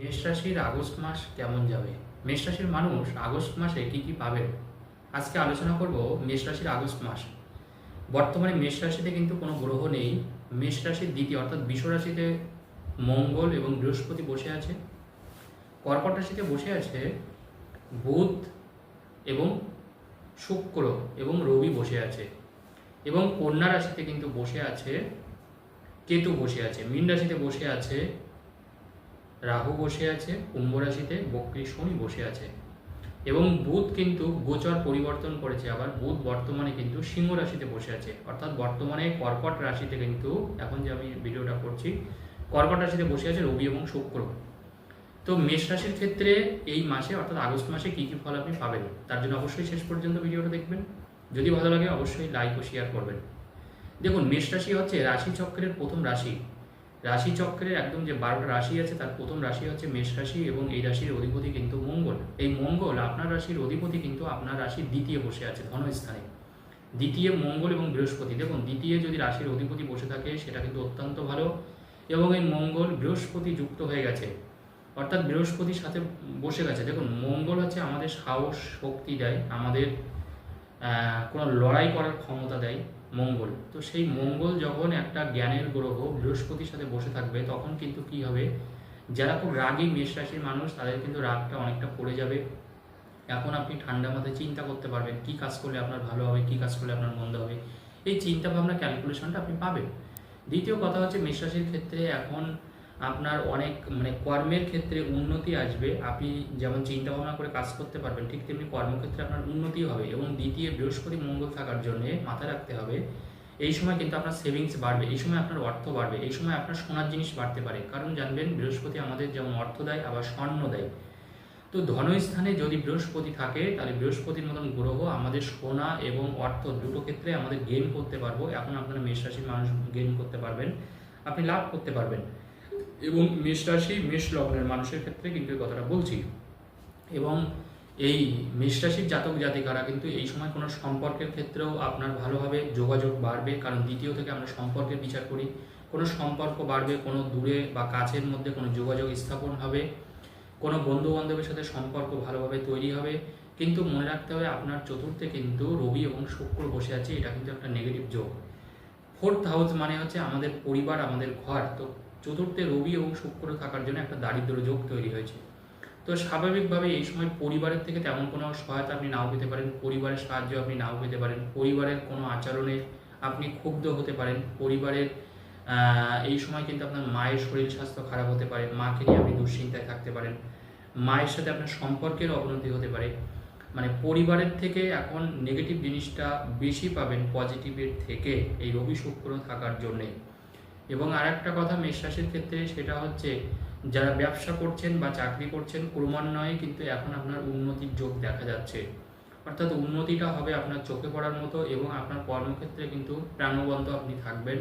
মেষ রাশির আগস্ট মাস কেমন যাবে? মেষ রাশির মানুষ আগস্ট মাসে কি কি পাবেন আজকে আলোচনা করব মেষ রাশির আগস্ট মাস। বর্তমানে মেষ রাশিতে কিন্তু কোনো গ্রহ নেই। মেষ রাশির দ্বিতীয় অর্থাৎ বিশ্ব রাশিতে মঙ্গল এবং বৃহস্পতি বসে আছে। কর্কট রাশিতে বসে আছে বুধ এবং শুক্র এবং রবি বসে আছে। এবং কন্যা রাশিতে কিন্তু বসে আছে কেতু বসে আছে। মীন রাশিতে বসে আছে রাহু বসে আছে, কুম্ভ রাশিতে, বক্রী শনি বসে আছে। এবং বুধ কিন্তু গোচর পরিবর্তন করেছে আবার, বুধ বর্তমানে কিন্তু সিংহ রাশিতে বসে আছে। অর্থাৎ বর্তমানে কর্কট রাশিতে কিন্তু, এখন যে আমি ভিডিওটা করছি, কর্কট রাশিতে বসে আছে রবি এবং শুক্র। তো মেষ রাশির ক্ষেত্রে এই মাসে, অর্থাৎ আগস্ট মাসে কী কী ফল আপনি পাবেন? তার জন্য অবশ্যই শেষ পর্যন্ত ভিডিওটা দেখবেন। যদি ভালো লাগে, অবশ্যই লাইক ও শেয়ার করবেন। দেখুন, মেষ রাশি হচ্ছে রাশি চক্রের প্রথম রাশি। রাশি চক্রের একদম যে বারোটা রাশি আছে, তার প্রথম রাশি হচ্ছে মেষ রাশি এবং এই রাশির অধিপতি কিন্তু মঙ্গল। এই মঙ্গল আপনার রাশির অধিপতি কিন্তু আপনার রাশির দ্বিতীয় বসে আছে, ধনস্থানে। দ্বিতীয় মঙ্গল এবং বৃহস্পতি। দেখুন, দ্বিতীয় যদি রাশির অধিপতি বসে থাকে, সেটা কিন্তু অত্যন্ত ভালো। এবং এই মঙ্গল বৃহস্পতি যুক্ত হয়ে গেছে। অর্থাৎ বৃহস্পতির সাথে বসে গেছে। দেখুন, মঙ্গল হচ্ছে আমাদের সাহস, শক্তি দেয়, আমাদের কোনো লড়াই করার ক্ষমতা দেয়। মঙ্গল। তো সেই মঙ্গল যখন একটা জ্ঞানের গ্রহ বৃহস্পতির সাথে বসে থাকবে, তখন কিন্তু কি হবে? যারা খুব রাগী মেষ রাশির মানুষ, তাদের কিন্তু রাগটা অনেকটা পড়ে যাবে। এখন আপনি ঠান্ডা মাথায় চিন্তা করতে পারবেন, কি কাজ করলে আপনার ভালো হবে, কি কাজ করলে আপনার মন্দ হবে? এই চিন্তা ভাবনা ক্যালকুলেশনটা আপনি পাবেন। দ্বিতীয় কথা হচ্ছে মেষ রাশির ক্ষেত্রে এখন আপনার অনেক মানে কর্মের ক্ষেত্রে উন্নতি আসবে। আপনি যেমন চিন্তা ভাবনা করে কাজ করতে পারবেন, ঠিক তেমনি কর্মক্ষেত্রে আপনার উন্নতি হবে এবং দ্বিতীয় বৃহস্পতি মঙ্গল থাকার জন্য মাথায় রাখতে হবে, এই সময় কিন্তু আপনার সেভিংস বাড়বে, এই সময় আপনার অর্থ বাড়বে, এই সময় আপনার সোনার জিনিস বাড়তে পারে। কারণ জানবেন, বৃহস্পতি আমাদের যেমন অর্থ দেয়, আবার স্বর্ণ দেয়। তো ধনস্থানে যদি বৃহস্পতি থাকে, তাহলে বৃহস্পতির মতন গ্রহ আমাদের সোনা এবং অর্থ দুটো ক্ষেত্রে আমাদের গেইন করতে পারব। এখন আপনারা মেষ রাশির মানুষ গেইন করতে পারবেন, আপনি লাভ করতে পারবেন। এবং মেষ রাশি মেষ লগ্নের মানুষের ক্ষেত্রে কিন্তু এই কথাটা বলছি। এবং এই মেষ রাশির জাতক জাতিকারা কিন্তু এই সময় কোনো সম্পর্কের ক্ষেত্রেও আপনার ভালোভাবে যোগাযোগ বাড়বে, কারণ দ্বিতীয় থেকে আমরা সম্পর্কের বিচার করি। কোনো সম্পর্ক বাড়বে, কোনো দূরে বা কাছের মধ্যে কোনো যোগাযোগ স্থাপন হবে, কোনো বন্ধু বান্ধবের সাথে সম্পর্ক ভালোভাবে তৈরি হবে। কিন্তু মনে রাখতে হবে, আপনার চতুর্থে কিন্তু রবি এবং শুক্র বসে আছে, এটা কিন্তু একটা নেগেটিভ যোগ। ফোর্থ হাউস মানে হচ্ছে আমাদের পরিবার, আমাদের ঘর। তো চতুর্থে রবি এবং শুক্র থাকার জন্য একটা দারিদ্র যোগ তৈরি হয়েছে। তো স্বাভাবিকভাবে এই সময় পরিবারের থেকে তেমন কোনো সহায়তা আপনি নাও পেতে পারেন, পরিবারের সাহায্য আপনি নাও পেতে পারেন, পরিবারের কোনো আচরণে আপনি ক্ষুব্ধ হতে পারেন, পরিবারের এই সময় কিন্তু আপনার মায়ের শরীর স্বাস্থ্য খারাপ হতে পারে, মাকে নিয়ে আপনি দুশ্চিন্তায় থাকতে পারেন, মায়ের সাথে আপনার সম্পর্কের অবনতি হতে পারে। মানে পরিবারের থেকে এখন নেগেটিভ জিনিসটা বেশি পাবেন পজিটিভের থেকে এই রবি শুক্র থাকার জন্যে। এবং আর একটা কথা মেষ রাশির ক্ষেত্রে সেটা হচ্ছে, যারা ব্যবসা করছেন বা চাকরি করছেন, ক্রমান্বয়ে কিন্তু এখন আপনার উন্নতির যোগ দেখা যাচ্ছে। অর্থাৎ উন্নতিটা হবে আপনার চোখে পড়ার মতো এবং আপনার কর্মক্ষেত্রে কিন্তু প্রাণবন্ত আপনি থাকবেন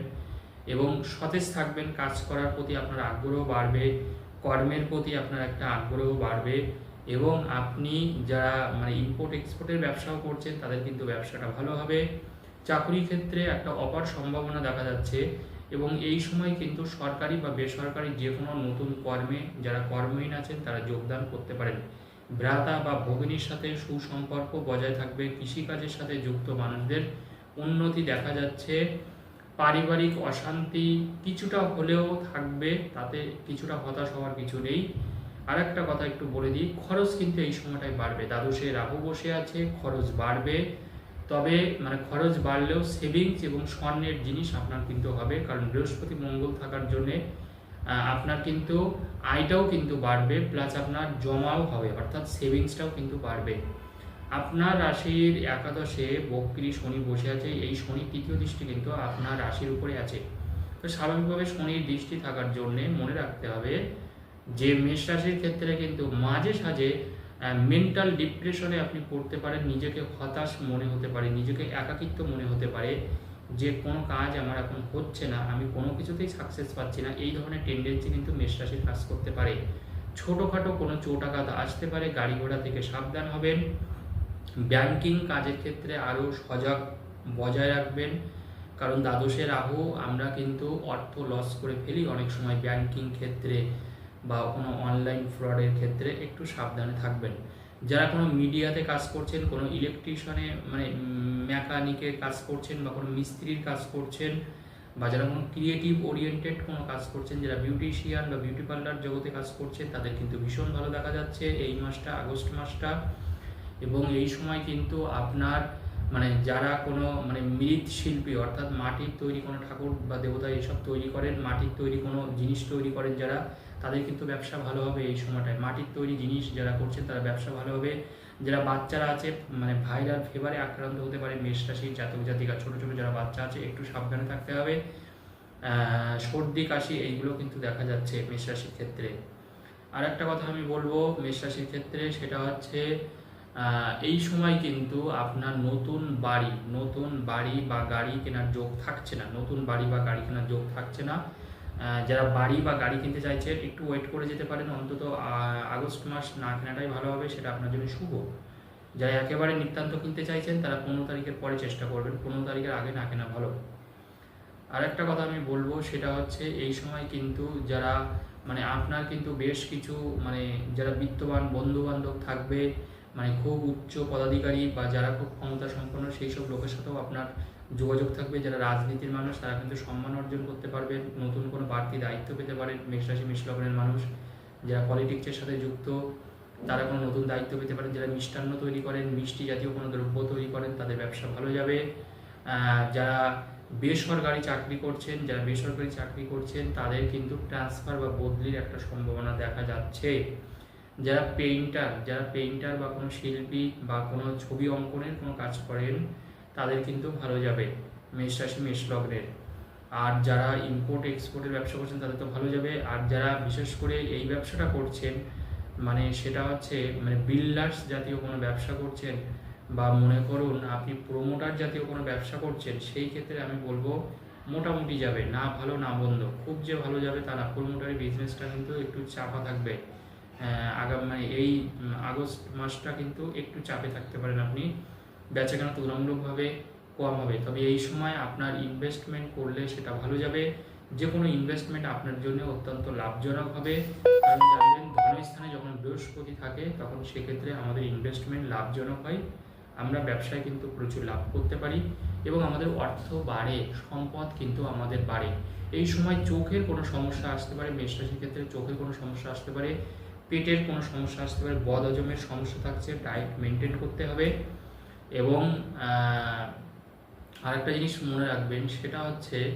এবং সতেজ থাকবেন, কাজ করার প্রতি আপনার আগ্রহ বাড়বে, কর্মের প্রতি আপনার একটা আগ্রহ বাড়বে এবং আপনি যারা মানে ইম্পোর্ট এক্সপোর্টের ব্যবসাও করছেন, তাদের কিন্তু ব্যবসাটা ভালো হবে। চাকরি ক্ষেত্রে একটা অপার সম্ভাবনা দেখা যাচ্ছে এবং এই সময় কিন্তু সরকারি বা বেসরকারি যে কোনো নতুন কর্মে যারা কর্মহীন আছেন, তারা যোগদান করতে পারেন। ভ্রাতা বা ভগিনীর সাথে সুসম্পর্ক বজায় থাকবে, কৃষিকাজের সাথে যুক্ত মানুষদের উন্নতি দেখা যাচ্ছে। পারিবারিক অশান্তি কিছুটা হলেও থাকবে, তাতে কিছুটা হতাশ হওয়ার কিছু নেই। আর একটা কথা একটু বলে দিই, খরচ কিন্তু এই সময়টায় বাড়বে। দ্বাদশে রাহু বসে আছে, খরচ বাড়বে। তবে মানে খরচ বাড়লেও সেভিংস এবং স্বর্ণের জিনিস আপনার কিন্তু হবে। কারণ বৃহস্পতি মঙ্গল থাকার জন্যে আপনার কিন্তু আয়টাও কিন্তু বাড়বে প্লাস আপনার জমাও হবে, অর্থাৎ সেভিংসটাও কিন্তু বাড়বে। আপনার রাশির একাদশে বক্রী শনি বসে আছে, এই শনি তৃতীয় দৃষ্টি কিন্তু আপনার রাশির উপরে আছে। তো স্বাভাবিকভাবে শনির দৃষ্টি থাকার জন্যে মনে রাখতে হবে যে মেষ রাশির ক্ষেত্রে কিন্তু মাঝে সাঝে মেন্টাল ডিপ্রেশনে আপনি পড়তে পারেন, নিজেকে হতাশ মনে হতে পারে, নিজেকে একাকিত্ব মনে হতে পারে যে কোনো কাজ আমার এখন হচ্ছে না, আমি কোনো কিছুতেই সাকসেস পাচ্ছি না। এই ধরনের টেন্ডেন্সি কিন্তু মেষ রাশির কাজ করতে পারে। ছোটোখাটো কোনো চোটাঘাত আসতে পারে, গাড়ি ঘোড়া থেকে সাবধান হবেন। ব্যাংকিং কাজের ক্ষেত্রে আরও সজাগ বজায় রাখবেন। কারণ দ্বাদশে রাহু আমরা কিন্তু অর্থ লস করে ফেলি অনেক সময় ব্যাংকিং ক্ষেত্রে। বা কোনো অনলাইন ফ্রডের ক্ষেত্রে একটু সাবধানে থাকবেন। যারা কোনো মিডিয়াতে কাজ করছেন, কোনো ইলেকট্রিশিয়ানে মানে মেকানিকে কাজ করছেন বা কোনো মিস্ত্রির কাজ করছেন বা যারা কোনো ক্রিয়েটিভ ওরিয়েন্টেড কোনো কাজ করছেন, যারা বিউটিশিয়ান বা বিউটি পার্লার জগতে কাজ করছেন তাদের কিন্তু ভীষণ ভালো দেখা যাচ্ছে। এই মাসটা, আগস্ট মাসটা এবং এই সময় কিন্তু আপনার মানে যারা কোনো মানে মৃৎ শিল্পী, অর্থাৎ মাটির তৈরি কোনো ঠাকুর বা দেবতা এইসব তৈরি করেন, মাটির তৈরি কোনো জিনিস তৈরি করেন যারা, তাদের কিন্তু ব্যবসা ভালো হবে এই সময়টায়। মাটির তৈরি জিনিস যারা করছেন, তারা ব্যবসা ভালো হবে। যারা বাচ্চারা আছে মানে ভাইরাল ফেভারে আক্রান্ত হতে পারে, মেষ রাশির জাতক, জাতিকা, ছোটো ছোটো যারা বাচ্চা আছে, একটু সাবধানে থাকতে হবে। সর্দি, কাশি, এইগুলো কিন্তু দেখা যাচ্ছে মেষ রাশির ক্ষেত্রে। আর একটা কথা আমি বলব, মেষ রাশির ক্ষেত্রে সেটা হচ্ছে এই সময় কিন্তু আপনার নতুন বাড়ি নতুন বাড়ি বা গাড়ি কেনার যোগ থাকছে না। নতুন বাড়ি বা গাড়ি কেনার যোগ থাকছে না। যারা বাড়ি বা গাড়ি কিনতে চাইছেন একটু ওয়েট করে যেতে পারেন। অন্তত আগস্ট মাস না কেনাটাই ভালো হবে, সেটা আপনার জন্য শুভ। যারা একেবারে নিতান্ত কিনতে চাইছেন, তারা পনেরো তারিখের পরে চেষ্টা করবেন। পনেরো তারিখের আগে না কেনা ভালো। আর একটা কথা আমি বলব, সেটা হচ্ছে এই সময় কিন্তু যারা মানে আপনার কিন্তু বেশ কিছু মানে যারা বিত্তবান বন্ধু বান্ধব থাকবে মানে খুব উচ্চ পদাধিকারী বা যারা খুব ক্ষমতা সম্পন্ন সেই সব লোকের সাথেও আপনার যোগাযোগ থাকবে। যারা রাজনীতির মানুষ, তারা কিন্তু সম্মান অর্জন করতে পারবেন নতুন কোনো বাড়তি দায়িত্ব পেতে পারেন মেষরাশি, মেষলগ্নের মানুষ। যারা পলিটিক্সের সাথে যুক্ত, তারা কোনো নতুন দায়িত্ব পেতে পারেন। যারা মিষ্টান্ন তৈরি করেন, মিষ্টি জাতীয় কোনো দ্রব্য তৈরি করেন, তাদের ব্যবসা ভালো যাবে। যারা বেসরকারি চাকরি করছেন, যারা বেসরকারি চাকরি করছেন, তাদের কিন্তু ট্রান্সফার বা বদলির একটা সম্ভাবনা দেখা যাচ্ছে। যারা পেইন্টার যারা পেইন্টার বা কোনো শিল্পী বা কোনো ছবি অঙ্কনের কোনো কাজ করেন, তাদের কিন্তু ভালো যাবে মেষ রাশি মেষ লগ্নের। আর যারা ইম্পোর্ট এক্সপোর্টের ব্যবসা করছেন, তাদের তো ভালো যাবে। আর যারা বিশেষ করে এই ব্যবসাটা করছেন মানে সেটা হচ্ছে মানে বিল্ডার্স জাতীয় কোনো ব্যবসা করছেন বা মনে করুন আপনি প্রোমোটার জাতীয় কোনো ব্যবসা করছেন, সেই ক্ষেত্রে আমি বলব মোটামুটি যাবে। না ভালো, না বন্ধ খুব যে ভালো যাবে তা না। প্রোমোটারি বিজনেসটা কিন্তু একটু চাপা থাকবে। আগাম মানে এই আগস্ট মাসটা কিন্তু একটু চাপে থাকতে পারেন আপনি। বেচাকেনা তুলনামূলকভাবে কম হবে। তবে এই সময় আপনার ইনভেস্টমেন্ট করলে সেটা ভালো যাবে। যে কোনো ইনভেস্টমেন্ট আপনার জন্য অত্যন্ত লাভজনক হবে। কারণ জানবেন ধনস্থানে যখন বৃহস্পতি থাকে, তখন সেক্ষেত্রে আমাদের ইনভেস্টমেন্ট লাভজনক হয়। আমরা ব্যবসায় কিন্তু প্রচুর লাভ করতে পারি এবং আমাদের অর্থ বাড়ে, সম্পদ কিন্তু আমাদের বাড়ে। এই সময় চোখের কোনো সমস্যা আসতে পারে মেষরাশির ক্ষেত্রে চোখের কোনো সমস্যা আসতে পারে। পেটের কোনো সমস্যা আসতে পারে, বদ হজমের সমস্যা থাকছে ডায়েট মেনটেন করতে হবে। এবং আরেকটা জিনিস মনে রাখবেন, সেটা হচ্ছে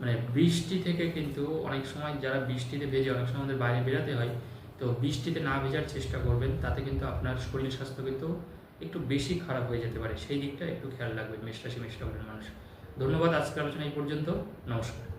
মানে বৃষ্টি থেকে কিন্তু অনেক সময় যারা বৃষ্টিতে ভেজে, অনেক সময় আমাদের বাইরে বেরাতে হয়, তো বৃষ্টিতে না ভেজার চেষ্টা করবেন, তাতে কিন্তু আপনার শরীর স্বাস্থ্য কিন্তু একটু বেশি খারাপ হয়ে যেতে পারে। সেই দিকটা একটু খেয়াল রাখবেন, মেষরাশি মেষরাশির মানুষ। ধন্যবাদ আজকের আলোচনা এই পর্যন্ত। নমস্কার।